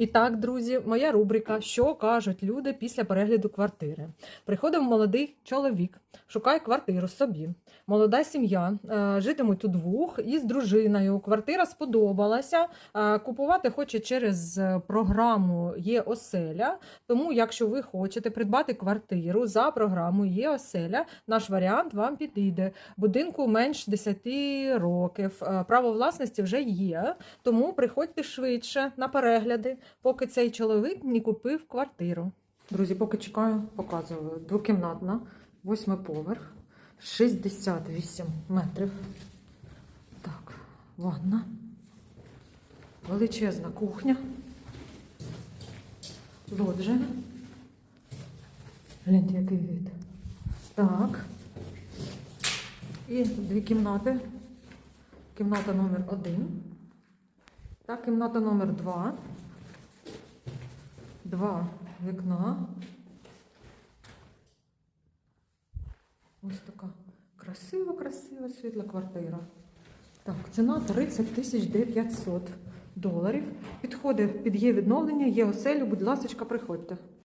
І так, друзі, моя рубрика Що кажуть люди після перегляду квартири. Приходив молодий чоловік, шукає квартиру собі. Молода сім'я, е, житимуть удвох із дружиною. Квартира сподобалася. е, Купувати хоче через е, програму є оселя. Тому, якщо ви хочете придбати квартиру за програмою є оселя, наш варіант вам підійде. Будинку менш 10 років. Право власності вже є. Тому приходьте швидше на перегляди, поки цей чоловік не купив квартиру. Друзі, поки чекаю, показую. Двокімнатна, восьмий поверх, 68 метрів. Так, ванна. Величезна кухня. Лоджія. Гляньте, який вид. Так. І дві кімнати. Кімната номер один. Та кімната номер два. Два вікна. Ось така красива, красива світла квартира. Так, ціна 30 тисяч 900 доларів. Підходить під є відновлення, є оселю, будь ласка, приходьте.